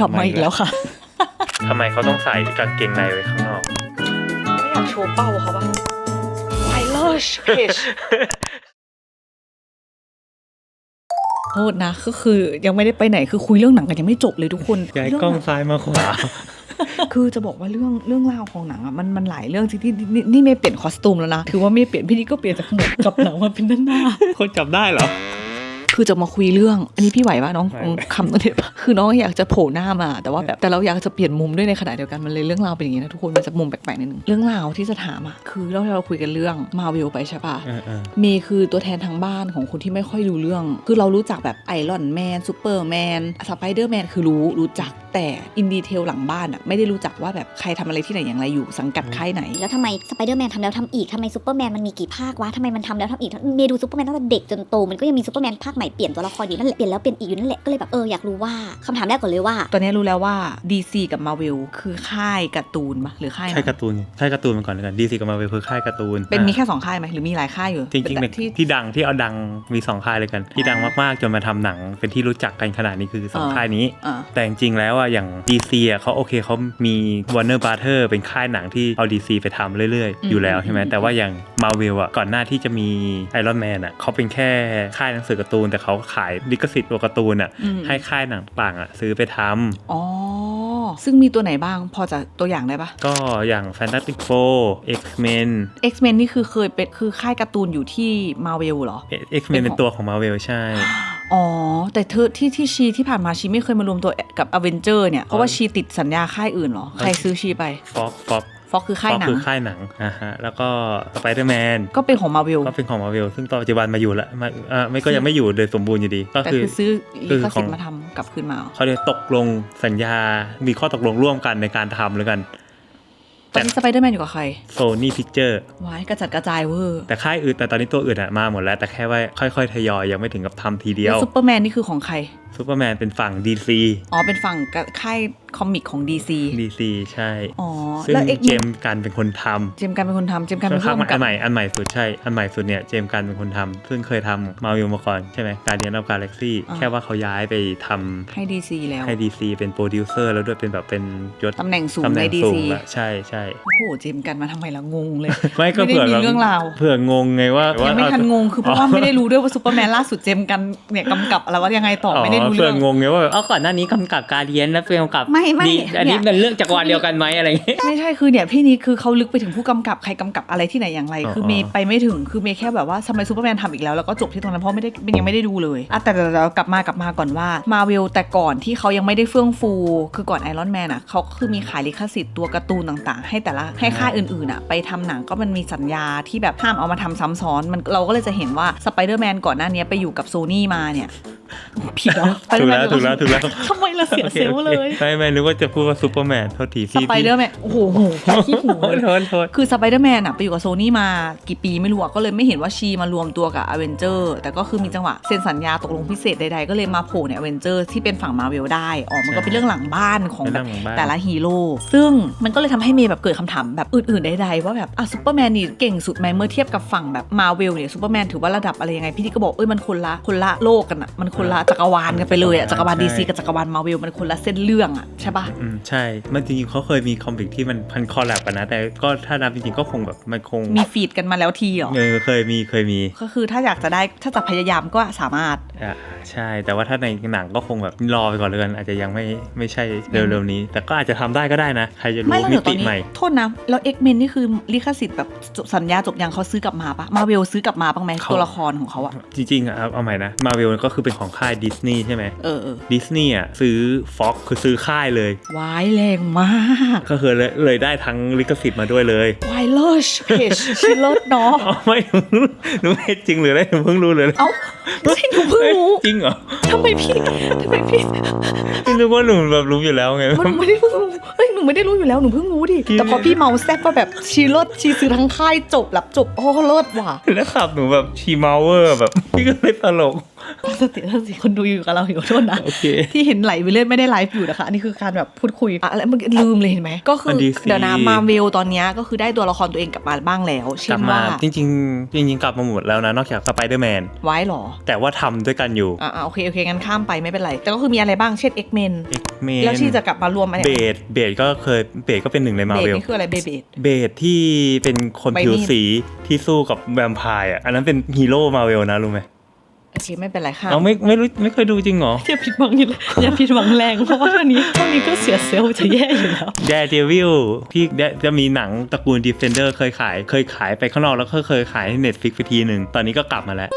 กลับมาอีกแล้วค่ะ ทำไมเขาต้องใส่กางเกงในไว้ข้างนอก ไม่อยากโชว์เป้าเขาปะไวเลชเพจโทษนะก็คือยังไม่ได้ไปไหนคือคุยเรื่องหนังกันยังไม่จบเลยทุกคนย้ายเรื่กล้องหนัซ้ายมาขวา คือจะบอกว่าเรื่องเรื่องราวของหนังอะมันมันหลายเรื่องจริงที่นี่นี่ไม่เปลี่ยนคอสตูมแล้วนะถือว่าไม่เปลี่ยนพี่นี่ก็เปลี่ยนจากหมวกกับหนังมาเป็นด้านหน้า คนจับได้เหรอ คือจะมาคุยเรื่อง อันนี้พี่ไหวปะน้องไหวน้องคำตัวเด็ดปะคือน้องอยากจะโผล่หน้ามา แต่ว่าแบบแต่เราอยากจะเปลี่ยนมุมด้วยในขณะเดียวกันมันเลยเรื่องราวเป็นอย่างนี้นะทุกคนมันจะมุมแปลกๆนิดนึงเรื่องราวที่จะถามอะคือเราเราคุยกันเรื่องมาวิลไปใช่ปะเออเออเมย์คือตัวแทนทางบ้านของคนที่ไม่ค่อยรู้เรื่อง คือเรารู้จักแบบไอรอนแมนซูเปอร์แมนสไปเดอร์แมนคือรู้รู้จักแต่อินดีเทลหลังบ้านอะไม่ได้รู้จักว่าแบบใครทำอะไรที่ไหนอย่างไรอยู่สังกัดค่ายไหน แล้วทำไมสไปเดอร์แมนทำแล้วทำอีกทำไมซูเปอร์แมนมันมีกี่ภาควะทำไมมันทำแล้วทำอีกเมย์ดูซูเปอร์แมนตั้งแต่เด็กจนโตมันก็ยังมีซูเปอร์แมนภาคใหม่เปลี่ยนตัวละครอยู่นั่นแหละเปลี่ยนแล้วเปลี่ยนอีกอยู่นั่นแหละก็เลยแบบเอออยากรู้ว่าคำถามแรกก่อนเลยว่า ตอนนี้รู้แล้วว่า DC กับ Marvel คือค่ายการ์ตูนปะหรือค่ายไหนใช่การ์ตูนใช่การ์ตูนมาก่อนเลยกันดีซีกับมาเวลคือค่ายการ์ตูนเป็นมีอะแค่สองค่ายไหมหรือมีหลายค่ายอยู่จริงๆเนี่ยที่ที่ดังที่เอาดังมีสองค่ายเลยกัน ที่ดังมากๆจนมาทำหนัง เป็นที่รู้จักกันขนาดนี้คือสองอ่าค่ายนี้อ่าแต่จริงๆแล้วอะอย่าง DC อะเขาโอเคเขามี Warner Brother เป็นค่ายหนังที่เอา DC ไปทำเรื่อยอืมๆอยู่แล้วใช่ไหมอืมแต่ว่าอย่าง Marvel อะก่อนหน้าที่จะมี Iron Man อะเขาเป็นแค่ค่ายหนังสือการ์ตูนแต่เขาขายลิขสิทธิ์ตัวการ์ตูนอะอืมให้ค่ายหนังต่างอะซื้อไปทำอ๋อซึ่งมีตัวไหนบ้างพอจะตัวอย่างได้ปะก็อย่าง Fantastic Four X-Men X-Men นี่คือเคยเป็นคือค่ายการ์ตูนอยู่ที่ Marvel เหรอ X-Men เป็นตัวของ Marvel ใช่ อ๋อ แต่เธอที่ที่ชีที่ผ่านมาชีไม่เคยมารวมตัวกับ a v e n g e r เนี่ย เพราะว่าชีติดสัญญาค่ายอื่นเหรอ ใครซื้อชีไป Fox Fox ฟอก คือค่ายหนังคือค่ายหนังอ่าฮะแล้วก็ Spider-Man ก็เป็นของ Marvel ก็เป็นของ Marvel ซึ่งตอนปัจจุบันมาอยู่ละมาอ่าไม่ก็ยังไม่อยู่โดยสมบูรณ์อยู่ดี ก็แต่คือคือซื้อคืลิอขขสิอทงธิ์มาทำกลับคืนมาเหรอเขาเรียกตกลงสัญญา มีข้อตกลงร่วมกันในการทำแล้วกันตอนนี้สไปเดอร์แมนอยู่กับใคร Sony Picture ไว้กระจัดกระจายเวอร์แต่ค่ายอื่นแต่ตอนนี้ตัวอื่นอะมาหมดแล้ว แต่แค่ว่าค่อยๆ ทยอยยังไม่ถึงกับทำทีเดียแล้ววซูเปอร์แมนนี่คือของใครซูเปอร์แมนเป็นฝั่ง DC อ๋อ เป็นฝั่งกับค่ายคอมิกของ DC DC ใช่ อ๋อ ซึ่งแล้วเจ X-Men มส์กันเป็นคนทำเจมส์กันเป็นคนทำเจมส์กันค่เป็อนนข้างผู้กำกัอับนใหม่อันใหม่สุดใช่ อันใหม่สุดเนี่ยเจมส์กันเป็นคนทำซึ่งเคยทำมาวิวมาก่อนใช่ไหมการเดียนอ g กาแล็กซี่อ่าแค่ว่าเขาย้ายไปทำให้ DC แล้ว ให้ DC เป็นโปรดิวเซอร์แล้วด้วยเป็นแบบเป็นยศตำแหน่งสูงตำแหในน่ง DC สูงอะใช่ใช่โอ้โหเจมส์กันมาทำไมละงงเลย ไม่ก็ไม่เผื่อได้มีแบบเรื่องราวเผื่องงไงว่ายังไม่ว่าทันงงคือเพราะว่าไม่ได้รู้ด้วยว่าซูเปอร์แมนล่าสุดเจมส์กันเนี่ยกำกับอะไรว่ายังไงต่อไม่ได้รู้เผื่เรื่อองงงไงว่าแบบเอาก่อนหน้านี้กำกับการเดียนแล้วเป็นกำกับไม่ไม่ดีอันนี้เนี่ยมันเรื่องจักรวาลเดียวกันไหมอะไรอย่างเงี้ยไม่ใช่คือเนี่ยพี่นี้คือเขาลึกไปถึงผู้กำกับใครกำกับอะไรที่ไหนอย่างไร คือเมย์ไปไม่ถึงคือเมย์แค่แบบว่าทำไมซูเปอร์แมนทำอีกแล้วแล้วก็จบที่ตรงนั้นเพราะไม่ได้ยังไม่ได้ดูเลยอะแต่เรากลับมากลับมาก่อนว่ามาเวลแต่ก่อนที่เขายังไม่ได้เฟื่องฟู คือก่อนไอรอนแมนอะเขาคือมีขายลิขสิทธิ์ตัวการ์ตูนต่างๆ ให้แต่ละให้ค่ายอื่นๆอะไปทำหนังก็มันมีสัญญาที่แบบห้ามเอามาทำซ้ำซ้อนมันเราก็เลยจะเห็นว่าสไปเดอร์แมนก่อนหน้านี้ไปอยู่กับโซนี่มาเนี่ย ผิดเหรอถูกแล้ว Spider-Man ถูกแล้วถูกแล้วทำไมเราเสียเซลล์เลย ไม่ไม่นึกว่าจะพูดว่าซูเปอร์แมนโทษทีสพี่ไปเดอร์แมนโอ้โหโหขี้หูโทษเลยโทษโทษคือสไปเดอร์แมนอะไปอยู่กับโซนี่มากี่ปีไม่รู้อะก็เลยไม่เห็นว่าชีมารวมตัวกับอเวนเจอร์แต่ก็คือมีจังหวะเซ็นสัญญาตกลงพิเศษใดๆ ก็เลยมาโผล่ในอเวนเจอร์ที่เป็นฝั่งมาเวลได้อ๋อมันก็เป็นเรื่องหลังบ้านของเป็นแบเรื่อบงของบ้านแต่ละฮีโร่ซึ่งมันก็เลยทำให้เมย์แบบเกิดคำถามแบบอื่นๆใดๆว่าแบบอะซูเปอร์แมนนี่เก่งสุดไหมเมื่อเทียบกับฝั่งแบบมาเวลเนี่ยซูเปอร์แมนถือว่าระดับอะไรยังไงพี่ที่ก็บอกเอ้ยมันคนละคนละโลกกันอะมันคนละจักรวาลกันไปเลยอะจักรวาลดีซีกับจักรวาลมาเวลมันคนละเส้นเรื่องอะใช่ปะอืมใช่ มันจริงๆเขาเคยมีคอมิกที่มันพันคอลแลบกันนะ แต่ก็ถ้านับจริงๆก็คงแบบมันคงมีฟีดกันมาแล้วทีเหรอเออเคยมีเคยมีก็คือถ้าอยากจะได้ถ้าจะพยายามก็สามารถอะใช่ แต่ว่าถ้าในหนังก็คงแบบรอไปก่อนเลยกันอาจจะยังไม่ไม่ใช่เร็วๆนี้ แต่ก็อาจจะทำได้ก็ได้นะใครจะรู้ไม่แล้วมิเดี๋ยวตอตินนี้ใหม่โทษนะแล้ว X-Men นี่คือลิขสิทธิ์แบบจบสัญญาจบยังเขาซื้อกลับมาปะมาเวลซื้อกลับมาบ้างไหมเขาตัวละครของเขาอะจริงๆอะเอาเอาใหม่นะมาเวลก็คือเป็นของค่ายดิสนีย์ใช่ไหมเออเออดิสนีย์อะซื้อฟ็อกคือซื้อค่ายเลยวายแรงมาก ก็คือเลยเลยได้ทั้งลิขสิทธิ์มาด้วยเลยวายเลิศเพจชิลดเนาะอ๋อไม่หนูหนูไม่จริงหรืออะไรหนูเพิ่งรู้เลยเอ้าไม่ใช่หนูเพิ่งรู้จริงเหรอทำไมพี่ทำไมพี่ไม่รู้ว่าหนูแบบรู้อยู่แล้วไงมันไม่ได้เพิ่งรู้เฮ้ย หนูไม่ได้รู้อยู่แล้วหนูเพิ่งรู้ดิพี่แต่พอพี่เมาแซ่บว่าแบบชีลดชีซื้อทั้งค่ายจบหลับจบโอ้เลิศว่ะแล้วขับหนูแบบชีเมาเวอร์แบบพี่ก็เลยตลกสติตั้งสิคนดูอยู่กับเราอยู่ขอโทษนะโอเคที่เห็นไหลไปเรื่อยไม่ได้ไลฟ์อยู่นะคะอันนี้คือการแบบพูดคุยอะแล้วมันลืมเลยเห็นไหมก็คือมันดีสิเดี๋ยวนะมาเวลตอนเนี้ยก็คือได้ตัวละครตัวเองกลับมาบ้างแล้วกเช่ลันบมาว่าจริงๆจริงๆกลับมาหมดแล้วนะนอกจากสไปเดอร์แมนไว้หรอ แต่ว่าทำด้วยกันอยู่อ่าโอเคโอเคงั้นข้ามไปไม่เป็นไร แต่ก็คือมีอะไรบ้างเช่น X-Men เอ็กเมนแล้วที่จะกลับมารวมอะไรเบดเบดก็เคยเบดก็เป็นหนึ่งในมาเบเวสลนี่คืออะไรเบเบดเบดที่เป็นคนใบมีดผิวสีที่สู้กับแวมไพร์อะอันนั้นเป็นฮีโร่มาเวลนะรู้ไหมโอเคไม่เป็นไรค่ะเราไม่ไม่รู้ไม่เคยดูจริงเหรออย่าผิดหวังนี่เลยอย่าผิดหวังแรงเพราะว่าเท่านี้เท่านี้ก็เสียเซลล์จะแย่อยู่แล้วแดเดวิลที่จะมีหนังตระกูล Defender เคยขาย เคยขายไปข้างนอกแล้วก็เคยขายให้ Netflix ไปทีหนึ่งตอนนี้ก็กลับมาแล้ว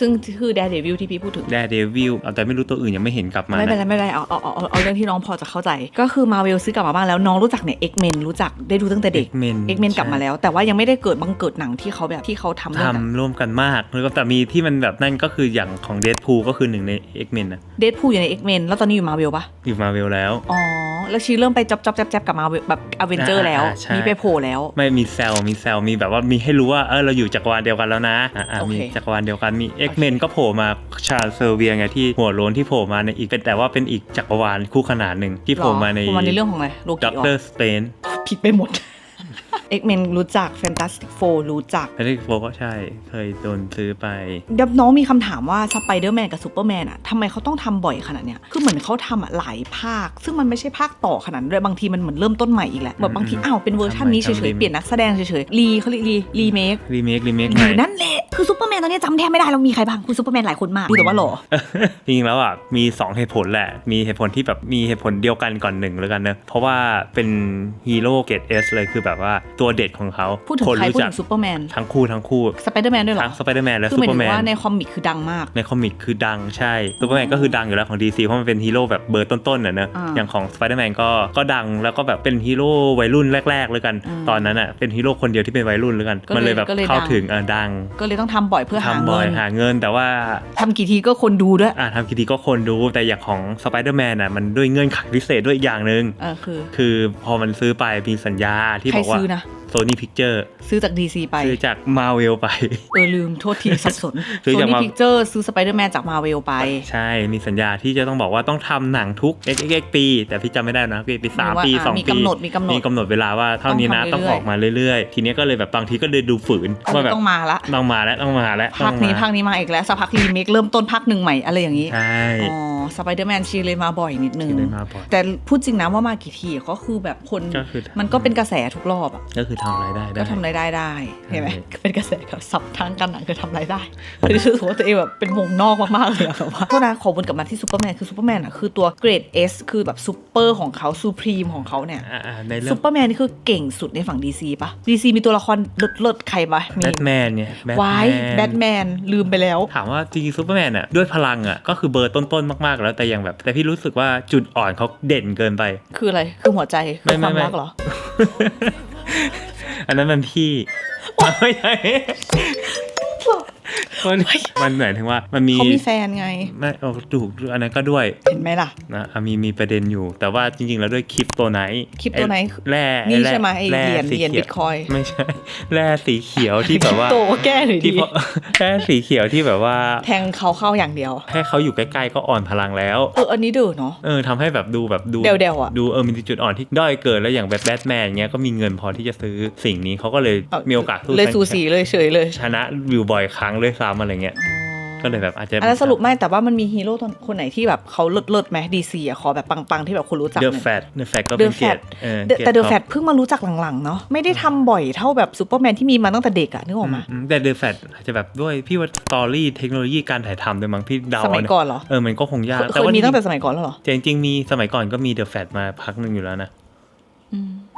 ซึ่งคือแดเดวิลที่พี่พูดถึงแดเดวิลแต่ไม่รู้ตัวอื่นยังไม่เห็นกลับมาไม่เป็นไรนะไม่เป็นไรเอาเอาเอาเอาเอาเรื่องที่น้องพอจะเข้าใจ ก็คือมาเวลซื้อกลับมาบ้างแล้วน้องรู้จักเนี่ยเอ็กเมนรู้จักได้ดูตั้งแต่เด็ก X-Men เอ็กเมนกลับมาแล้ว แต่ว่ายังไม่ได้เกิดบังเกิดหนังที่เขาแบบที่เขาทำเรื่องทำร่วมกันมากแล้วก็แต่มีที่มันแบบนั่นก็คืออย่างของเด p พูก็คือหนึ่งใน X-Men นะเดดพูอยู่ในเอ็กเมนแล้วตอนนี้อยู่มาเวลปะอยู่มาเวลแล้วอ๋อแล้วชีเริ่มไปจับจับจับจับกับมาเวลแบบอเวนเจอร์แล้วอ่าใช่มีไปโผล่แล้ว ไม่มีแซลมีแซลมีแบบว่ามีให้รู้ว่าเออเราอยู่จักรวาลเดียวกันแล้วนะอ่าอ่าโอเคมีจักรวาลเดียวกันมี X-Men ก็โผล่มาชาเซอร์เวียไงที่หัวโล้นที่โผล่มาในอีกเป็นแต่ว่าเป็นอีกจักรวาลคู่ขนานหนึ่งที่โผล่มาในโผล่มาในเรื่องของอะไรโลกิด็อกอ๋อเตอร์สเตนผิดไปหมด เอ็กเมนรู้จักแฟนตาสติกโฟรู้จักแพทริกโฟก็ใช่ เคยโดนซื้อไปเดี๋ยวน้องมีคำถามว่าสไปเดอร์แมนกับซูเปอร์แมนอะทำไมเขาต้องทำบ่อยขนาดเนี้ย คือเหมือนเขาทำอะหลายภาค ซึ่งมันไม่ใช่ภาคต่อขนาดนั้นด้วยบางทีมันเหมือนเริ่มต้นใหม่อีกแล้วแบบบางทีอ้าวเป็นเวอร์ชันนี้เฉทำใหม่ยๆทำเปลี่ยนนักแสดงเฉยๆ รีเขาเรียกรีรีเมค รีเมค รีเมคอใหม่ยู่นั่นแหละ คือซูเปอร์แมนตอนนี้จำแทบไม่ได้แล้วมีใครบ้าง คือซูเปอร์แมนหลายคนมากดูแต่ว่าหล่อ จริงๆแล้วอะ มี 2 เหตุผลแหละ มีเหตุผลที่แบบมีเหตุผลเดียวกันก่อนหนึ่งแล้วกันเนอะเพราะว่าเป็นฮีโร่เกรดเอสเลยคือแบบว่าตัวเด็ดของเขาพูดถึงคนใครรู้พูดจักถึงซูเปอร์แมนทั้งคู่ทั้งคู่สไปเดอร์แมนด้วยเหรอทั้งสไปเดอร์แมนและคือหซูมายเปอถึร์แมงนว่าในคอมิกคือดังมาก ในคอมิกคือดังใช่ซูเปอร์แมนก็คือดังอยู่แล้วของ DC เพราะมันเป็นฮีโร่แบบเบอร์ต้นๆน่ะเนอะอ่าอย่างของสไปเดอร์แมนก็ก็ดังแล้วก็แบบเป็นฮีโร่วัยรุ่นแรก ๆ เลยกันอืมตอนนั้นอะเป็นฮีโร่คนเดียวที่เป็นวัยรุ่นเลยกันก็เลยมันเลยแบบก็เลยเข้าดังถึงอะดัง ก็เลยต้องทำบ่อยเพื่อหาทำบ่เงิอยนหาเงินแต่ว่าทำกี่ทีก็คนดูด้วยอะทำกี่ทีก็คนดูแต่อย่างของสไปเดอร์แมนอะมันด้วยเงื่อนไขพิเศษด้วยอีกอย่างหนึ่งเออคือ คือพอมันซื้อไปมีสัญญาที่ใครบอกว่า ซื้อนะโซนี่พิกเจอร์ซื้อจาก DC ไป ซื้อจากมาเวลไป เออ ลืมโทษทีสับสน ซื้อโซจากนี่มาพิกเจอร์ซื้อสไปเดอร์แมนจากมาเวลไป ใช่ มีสัญญาที่จะต้องบอกว่าต้องทำหนังทุก x x x ปี แต่พี่จำไม่ได้นะปีปีสามหรือว่าปีอะสองมีปีกำหนดมีกำหนดมีกำหนดเวลาว่าเท่านี้นะต้ต้อองงทำออกมาเรื่อยๆ ทีนี้ก็เลยแบบบางทีก็เลยดูฝืนอันว่านี้แบบต้องมาละต้องมาแล้วต้องมาแล้วภาคนี้ต้องมภาคนี้มาอีกแล้วสักพักรีเมคเริ่มต้นภาคหนึ่งใหม่อะไรอย่างนี้ใช่อ๋อ สไปเดอร์แมนชีเลยมาบ่อยนิดนึงที่ได้มาบ่อย แต่พูดจริงนะว่ามากี่ทีก็คือแบบคนก็คือมันก็เป็นกระแสทุกรอบอะก็คือทำรายได้ได้ ก็ทำรายได้ได้เห็นไหมใช่เป็นกระแสกับสับทางการหนังคือทำรายได้คือรู้สึกว่าตัวเองแบบเป็นวงนอกมากๆเลยอะแบบว่าโทษนะขอวนกลับมาที่ซูเปอร์แมนคือซูเปอร์แมนอะคือตัวเกรด S คือแบบซูเปอร์ของเขาซูพรีมของเขาเนี่ย อ่าๆในเรื่อซูงเปอร์แมนนี่คือเก่งสุดในฝั่ง DC ปะ DC มีตัวละครเลิศๆใครปะมีแบทแมนเนี่ยแบทวาแมยนแบทแมนลืมไปแล้ว ถามว่าจริงๆซูเปอร์แมนอะด้วยพลังอะก็คือเบอร์ต้นๆมากๆแล้วแต่อย่างแบบ แต่พี่รู้สึกว่าจุดอ่อนเขาเด่นเกินไป คืออะไร คือหัวใจคืไม่อไม่ความไม่รักเหรอ อันนั้นมันพี่ไม่ใช่ มันมันเหมือนถึงว่ามันมีเขามีแฟนไงไม่เอาถูกอันนั้นก็ด้วยเห็นไหมล่ะนะอะมีมีประเด็นอยู่ แต่ว่าจริง ๆ แล้วด้วยคลิปตัวไหนคริปโตัวไหนแร่นี่แร่ใช่ไหมไอแร่เหรียญสีเหรียญขีบิวตคอยไม่ใช่แร่สีเขียวที่แบบว่าโตแก้หน่อยที่ดีพอแร่สีเขียวที่แบบว่า แทงเขาเข้าอย่างเดียวแค่เขาอยู่ใกล้ๆก็อ่อนพลังแล้วเอออันนี้เดือเนาะเออทำให้แบบดูแบบดูเดวๆอะดูเออมีจุดอ่อนที่ด้อยเกินแล้วอย่างแบบแบทแมนเงี้ยก็มีเงินพอที่จะซื้อสิ่งนี้เขาก็เลยเอมีโอกาสสู้เลยสูสีเลยเฉยเลยชนะอยู่บ่อยครั้งเลยซ้ำอะไรเงี้ยก็เลยแบบอาจจะอันนั้นสรุปไม่แต่ว่ามันมีฮีโร่ตัวคนไหนที่แบบเขาเลิศเลิศๆไหมดีซีอะขอแบบปังๆที่แบบคนรู้จักเดหอะน่อยแฟตเดอะแฟตก็เดเป็นอะแฟเกียรตติเออแต่เดอะกีแฟยรตติเพิ่งมารู้จักหลังๆเนาะไม่ได้ทำบ่อยเท่าแบบซูเปอร์แมนที่มีมาตั้งแต่เด็กอะนึกออกมาอืมแต่เดอะแฟตอาจจะแบบด้วยพี่ว่าสตอรี่เทคโนโลยีการถ่ายทำด้วยมั้งพี่เดาสมัยเาะก่อนเหรอเออมันก็คงยากเคยมีตั้งแต่สมัยก่อนแล้วเหรอแต่จริงๆมีสมัยก่อนก็มีเดอะแฟตมาพักหนึ่งอยู่แล้วนะอืม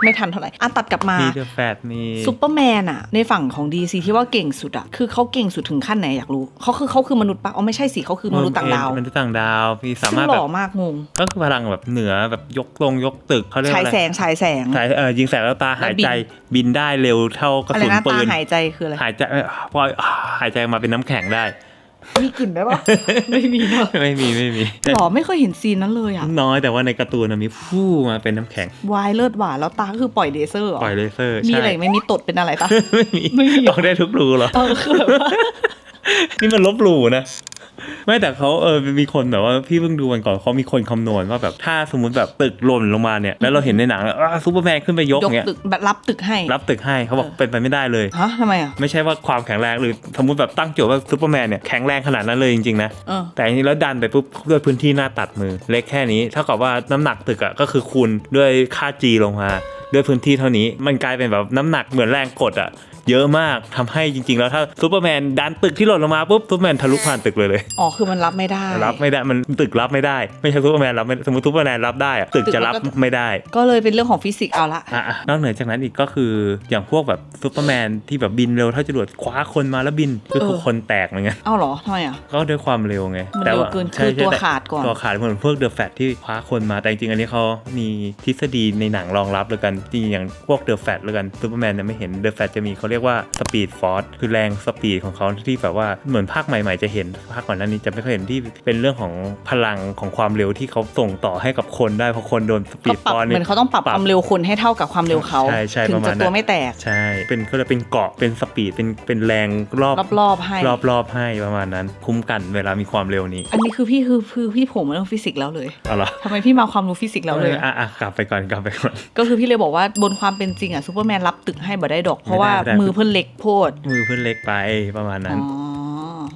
ไม่ทันเท่าไหร่อะตัดกลับมามีเดอะแฟตมีซูเปอร์แมนอะในฝั่งของ DC ที่ว่าเก่งสุดอะคือเขาเก่งสุดถึงขั้นไหนอยากรู้เขาคือเขาคือมนุษย์ปะอ๋อไม่ใช่สิเขาคือมนุษย์ต่างดาวมนุษย์ต่างดาวพี่สาซึ่งมารถหแบล่อบมากงงก็คือพลังแบบเหนือแบบยกลงยกตึกเขาเรียกฉายอะไรแสงฉายแสงสายเออยิงแสงแล้วตาหายใจบินได้เร็วเท่ากระอะไรสุนนะปืตานหายใจคืออะไรหายใจเอ่อพอหายใจออกมาเป็นน้ำแข็งได้ มีกลิ่นได้ปะไม่มีเนอะไม่มีไม่มีหรอไม่เคยเห็นซีนนั้นเลยอะน้อยแต่ว่าในการ์ตูนนะมีฟู่มาเป็นน้ำแข็งวายเลิศหวานแล้วตาก็คือปล่อยเลเซอร์เหรอปล่อยเลเซอร์มีใช่อะไรไม่มีตดเป็นอะไรปะไม่มีไม่มีเหรอออกได้ทุกรูเหรอเออคือแบบว่านี่มันลบหลู่นะ ไม่แต่เขาเออมีคนแบบว่าพี่เพิ่งดูวันก่อนเขามีคนคำนวณว่าแบบถ้าสมมติแบบตึกหล่นลงมาเนี่ยแล้วเราเห็นในหนังอะซูเปอร์แมนขึ้นไปยกยกเงี้ยตึกแบบรับตึกให้ รับตึกให้เขาบอกเออเป็นไปไม่ได้เลย ฮะทำไมอะ ไม่ใช่ว่าความแข็งแรงหรือสมมติแบบตั้งโจทย์ว่าซูเปอร์แมนเนี่ยแข็งแรงขนาดนั้นเลยจริงๆนะเออ แต่อันนี้แล้วดันไปปุ๊บด้วยพื้นที่หน้าตัดมือ เล็กแค่นี้เท่ากับว่าน้ำหนักตึกอะก็คือคูณด้วยค่า G ลงมาด้วยพื้นที่เท่านี้มันกลายเป็นแบบน้ำหนักเหมือนแรงกดอะ เยอะมากทำให้จริง ๆ แล้วถ้าซูเปอร์แมนดันตึกที่หล่นลงมาปุ๊บซูเปอร์แมนทะลุผ่านตึกเลยเลยอ๋อคือมันรับไม่ได้ รับไม่ได้มันตึกรับไม่ได้ไม่ใช่ซูเปอร์แมนรับไม่สมมติซูเปอร์แมนรับได้อะตึกจะรับตึกมันก็ไม่ได้ ก็เลยเป็นเรื่องของฟิสิกส์เอาละอะอะนอกเหนือจากนั้นอีกก็คืออย่างพวกแบบซูเปอร์แมนที่แบบบินเร็วเท่าจรวดคว้าคนมาแล้วบินก็คือคนแตกเหมือนกันเอาเหรอทำไมอะก็ด้วยความเร็วไงมันแต่เร็วว่าเกินใช่คือใช่ตัวแต่ขาดก่อนตัวขาดเหมือนพวกเดอะแฟตที่คว้าคนมาแต่จริงๆอันนี้เขามีทฤษฎีในหนังรองรับเลยกันจริงๆอย่างพวกเดอะแฟตเลยกันซูเปอร์แมนเนี่ยไม่เห็นเดอะแฟตจะมีเขาเรียกว่าสปีดฟอร์สคือแรงสปีดของเขาที่แบบว่าเหมือนภาคใหม่ๆจะเห็นภาคก่อนหน้านี้จะไม่ค่อยเห็นที่เป็นเรื่องของพลังของความเร็วที่เขาส่งต่อให้กับคนได้เพราะคนโดนสปีเขาดปฟรับอร์สเหมือนเขาต้องปรับความเร็วคนให้เท่ากับความเร็วเขาใช่ใช่ถึปงระมาจะณนั้นตัวไม่แตกใช่เป็นก็เลยเป็นเกาะเป็นสปีดเป็นเป็นแรงรอบรอบๆให้รอบรอบให้ประมาณนั้น คุ้มกันเวลามีความเร็วนี้ อันนี้คือพี่คือคือพี่ผมมาเรื่องฟิสิกส์แล้วเลยเอาเหรอทำไมพี่มาความรู้ฟิสิกส์แล้วเลยอะอะกลับไปก่อนกลับไปก่อนก็คือพี่เลยบอกว่าบนความเป็นจริงอะซูเปอร์แมนรับตึกให้บ่ได้ดอกเพราะว่าไม่ได้ไม่ได้มือเพื่อนเล็กโพดมือเพื่อนเล็กไปประมาณนั้น อ๋อ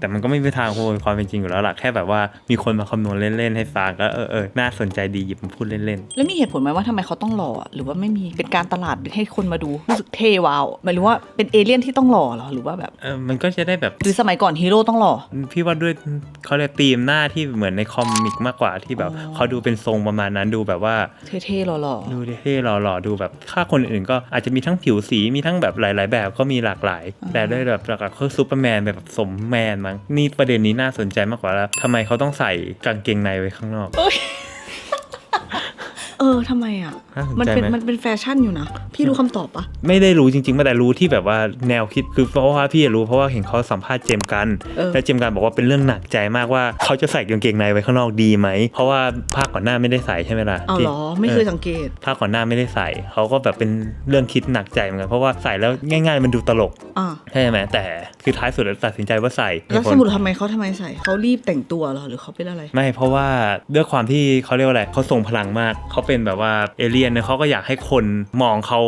แต่มันก็ไม่มีทางโวยความเป็นจริงอยู่แล้วล่ะแค่แบบว่ามีคนมาคำนวณเล่นๆให้ฟังก็เออเออน่าสนใจดีหยิบมาพูดเล่นแล้วมีเหตุผลไหมว่าทำไมเขาต้องหล่ออะหรือว่าไม่มีเป็นการตลาดให้คนมาดูรู้สึกเท่ว้าวหมายถึงว่าเป็นเอเลี่ยนที่ต้องหล่อเหรอหรือว่าแบบๆเออมันก็จะได้แบบหรือสมัยก่อนฮีโร่ต้องหล่อพี่ว่าด้วยเขาเรียกธีมหน้าที่เหมือนในคอมิกมากกว่าที่แบบอ๋อเขาดูเป็นทรงประมาณนั้นดูแบบว่าเท่ๆหล่อดูเท่ๆหล่อๆดูแบบค่าคนอื่นก็อาจจะมีทั้งผิวสีมีทั้งแบบหลาย ๆ แบบก็มีหลากหลาย แต่ด้วยแบบหลักๆคือซูเปอร์แมนแบบสมแมนมั้งนี่ประเด็นนี้น่าสนใจมากกว่าแล้วทำไมเขาต้องใส่กางเกงในไว้ข้างนอก เออทำไมอะ น่าสนมันใจเป็นไหมมันเป็นแฟชั่นอยู่นะ พี่รู้คำตอบปะไม่ได้รู้จริงๆมาแต่รู้ที่แบบว่าแนวคิดคือเพราะว่าพี่รู้เพราะว่าเห็นเขาสัมภาษณ์เจมส์กัน เออ แล้วเจมส์กันบอกว่าเป็นเรื่องหนักใจมากว่าเขาจะใส่กางเกงในไว้ข้างนอกดีไหม เพราะว่าภาคก่อนหน้าไม่ได้ใส่ใช่ไหมล่ะเอาเหรอ ไม่เคยสังเกต ภาคก่อนหน้าไม่ได้ใส่ เขาก็แบบเป็นเรื่องคิดหนักใจเหมือนกันเพราะว่าใส่แล้วง่าย ๆ มันดูตลกอ่าใช่ไหมแต่คือท้ายสุดแล้วตัดสินใจว่าใส่แล้วเหตุผสลมุดทำไมเขาทำไมใส่ เขารีบแต่งตัวเหรอ หรือเขาเป็นอะไร ไม่เพราะว่าด้วยความที่เขาเรียกว่าอะไรเขาทรงพลังมากเขาเป็นแบบว่าเอเลี่ยนเนี่ยเขาก็อยากให้คนมองเขา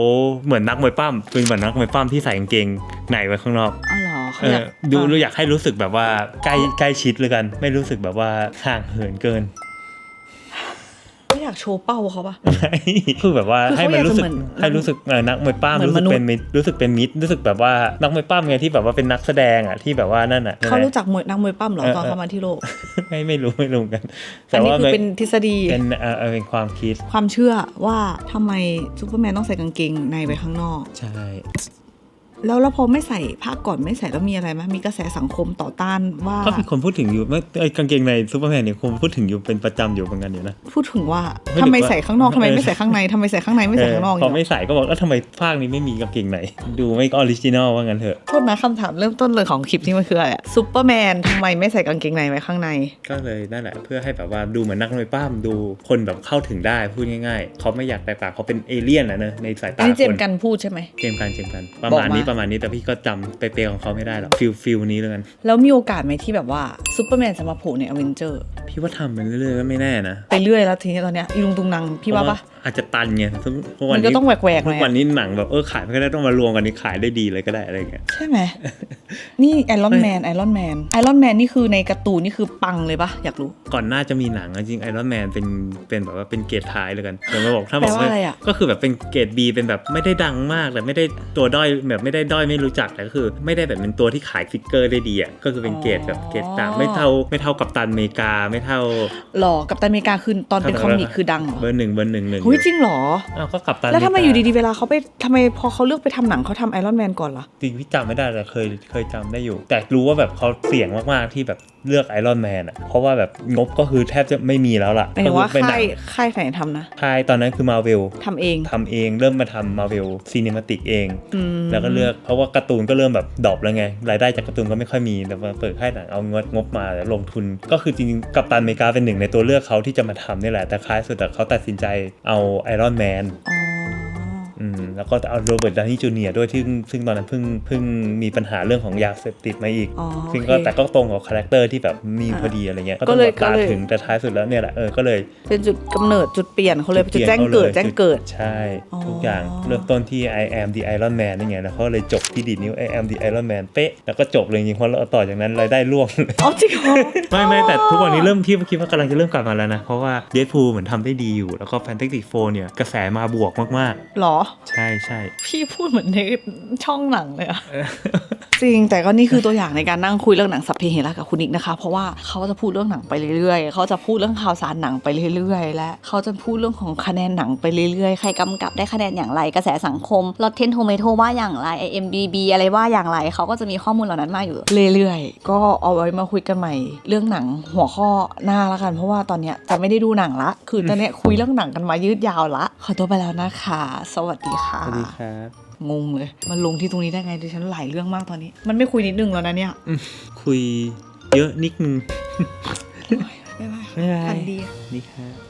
เหมือนนักมวยปั้มเป็นเหมือนนักมวยปั้มที่ใส่กางเกงในไว้ข้างนอกอ๋อเหรอเขาเออยาอกดูรู้อยากให้รู้สึกแบบว่าใกล้ใกล้ชิดเลยกัน ไม่รู้สึกแบบว่าห่างเหินเกินเขา อยากโชว์เป้าเขาปะคือแบบว่าคือเขาให้มันรู้สึกอยากจะเหมือนให้รู้สึกเออนักมวยปั้มเหมือนรู้สึกมนุษย์เป็นมิตรรู้สึกเป็นมิตรรู้สึกแบบว่านักมวยปั้มไงที่แบบว่าเป็นนักแสดงอะที่แบบว่านั่นอะเขารู้จักมวยนักมวยปั้มเหรอเออตอนเออเขามาที่โลก ไม่ไม่รู้ไม่รู้กันอัแต่นนี้ว่าคือมันเป็นทฤษฎีเป็นเออเออเป็นความคิดความเชื่อว่าทำไมซูเปอร์แมนต้องใส่กางเกงในไว้ข้างนอก ใช่ แล้วแล้วพอไม่ใส่ภาคก่อนไม่ใส่แล้วมีอะไรไหมมีกระแสสังคมต่อต้านว่าก็มีคนพูดถึงอยู่ไม่ไอ้กางเกงในซูเปอร์แมนเนี่ยคนพูดถึงอยู่เป็นประจำอยู่เหมือนกันอยู่นะพูดถึงว่าไม่ทำไมถึงว่าใส่ข้างนอกทำไมไม่ใส่ข้างในทำไมใส่ข้างในไม่ใส่ข้างนอกเอออย่างพอเงี้ไม่ยใส่ก็บอกแล้วทำไมภาคนี้ไม่มีกางเกงในดูไม่ออริจินอลว่างั้นเถอะโทษนะคำถามเริ่มต้นเลยของคลิปนี้มันคืออะไรอะซูเปอร์แมนทำไมไม่ใส่กางเกงในไว้ข้างใน ก็เลยนั่นแหละเพื่อให้แบบว่าดูเหมือนนักมวยปั้มดูคนแบบเข้าถึงได้พูดง่ายๆเขาไม่อยากแตกต่างเขาเป็นเอเลี่ยนนะเนอะในสายอัตานนี้เจมคส์กันพูดใช่ไหมเจมส์กันเจมส์กันประบอกมาณนี้มาประมาณนี้แต่พี่ก็จำเป๊ะๆของเขาไม่ได้หรอกฟิลฟิลนี้เลยกันแล้วมีโอกาสไหมที่แบบว่าซูเปอร์แมนจะมาโผล่ในอเวนเจอร์พี่ว่าทำไปเรื่อยๆก็ไม่แน่นะไปเรื่อยแล้วทีนี้ตอนเนี้ยอีลุงตุงนังพี่ว่าปะ อาจจะตันไงทุกมันก็ต้องแหวกๆหน่อยอะวันนี้หนังแบบเออขายไม่ได้ต้องมารวมกันนี่ขายได้ดีเลยก็ได้อะไรอย่างเงี้ยใช่ไหมนี่ไอรอนแมนไอรอนแมนไอรอนแมนนี่คือในการ์ตูนนี่คือปังเลยปะอยากรู้ ก่อนหน้าจะมีหนังอะจริงไอรอนแมนเป็นเป็นแบบว่าเป็นเกรดท้ายเลยกันแต่มาบอกถ้าบอกแปลว่าอะไรอะก็คือแบบเป็นเกรด B เป็นแบบไม่ได้ดังมากแต่ไม่ได้ตัวด้อยแบบไม่ได้ด้อยไม่รู้จักแต่ก็คือ ไม่ได้แบบเป็นตัวที่ขายฟิกเกอร์ได้ดีอะก็คือเป็นเกรดแบบเกรดต่างไม่เท่าไม่เท่ากับตันอเมริกาไม่เท่าหรอกับตันอเมริกาคือตอนเป็นคอมิกคือดังเหรอเบอร์หนึ่งเบอร์หนึ่งหนึ่งเฮ้ยจริงเหรออ้าวก็กับตันแล้วทำไมเริกาอยู่ดีๆเวลาเขาไปทำไมพอเขาเลือกไปทำหนังเขาทำไอรอนแมนก่อนล่ะจริงพี่จำไม่ได้แต่เคยเคยจำได้อยู่ แต่รู้ว่าแบบเขาเสี่ยงมากๆที่แบบ เลือกไอรอนแมนอะเพราะว่าแบบงบก็คือแทบจะไม่มีแล้วล่ะหมายถึงว่าก็คือเป็นหนัค่างยค่ายไหนทำนะค่ายตอนนั้นคือมาเวลทำเองทำเองเริ่มมาทำมาเวลซีนิมาติกเองอืมแล้วก็เลือกเพราะว่าการ์ตูนก็เริ่มแบบดรอปแล้วไง รายได้จากการ์ตูนก็ไม่ค่อยมีแต่มาเปิดค่ายหนังเอาเงินงบมาแล้วลงทุน ก็คือจริงๆกัปตันอเมริกาเป็นหนึ่งในตัวเลือกเขาที่จะมาทำนี่แหละแต่ท้ายสุดอะเขาตัดสินใจเอาไอรอนแมนอ๋ออืม แล้วก็เอาโรเบิร์ตดาวนี่จูเนียร์ด้วยที่ซึ่งตอนนั้นเพิ่งเพิ่งมีปัญหาเรื่องของยาเสพติดมาอีกอ๋อซึ่งโอก็เคแต่ก็ตรงกับคาแรคเตอร์ที่แบบมีพอดีอะไรเงี้ย ก็ต้องก็เลยแบบตามก็เลยถึงแต่ท้ายสุดแล้วเนี่ยแหละเออก็เลย เป็นจุดกำเนิดจุดเปลี่ยนเขาเลยจุดแจ้งเกิดอาลยแจ้งเกิด ใช่อ๋อทุกอย่างเริ่มต้นที่ I am the Iron Man นี่ไงแล้วเขาเลยจบที่ดีดนิ้ว I am the Iron Man เป๊ะแล้วก็จบเลยจริงๆเพราะต่อจากนั้นรายได้ร่วงอ๋อจริงเหรอไม่ไม่แต่ทุกวันนี้เริ่มคิดคิดว่ากำลังจะเริ่มกลับมาแล้วนะเพราะว่าเดดพูเหมือนทำได้ดีอยู่แล้วก็แฟนตาซีโฟเนี่ยกระแสมาบวกมากหรอๆใช่ใช่พี่พูดเหมือนในช่องหนังเลยอะ จริง แต่ก็นี่คือตัวอย่างในการนั่งคุยเรื่องหนังสัพเพเหระกับคุณนิกนะคะ เพราะว่าเขาจะพูดเรื่องหนังไปเรื่อยๆ เขาจะพูดเรื่องข่าวสารหนังไปเรื่อยๆ และเขาจะพูดเรื่องของคะแนนหนังไปเรื่อยๆ ใครกำกับได้คะแนนอย่างไร กระแสสังคม Rotten Tomato ว่าอย่างไร IMDb อะไรว่าอย่างไร เขาก็จะมีข้อมูลเหล่านั้นมาอยู่เรื่อยๆ ก็เอาไว้มาคุยกันใหม่ เรื่องหนังหัวข้อหน้าละกัน เพราะว่าตอนเนี้ยจะไม่ได้ดูหนังละ คือตอนเนี้ยคุยเรื่องหนังกันมายืดยาวละ ขอตัวไปแล้วนะคะ สวัสดีค่ะสวัสดีครับ งงเลย มันลงที่ตรงนี้ได้ไงดิฉันหลายเรื่องมากตอนนี้ มันไม่คุยนิดนึงแล้วนะเนี่ยคุยเยอะนิดนึงบ๊ายบายบ๊ายบายฝันดีดีครับ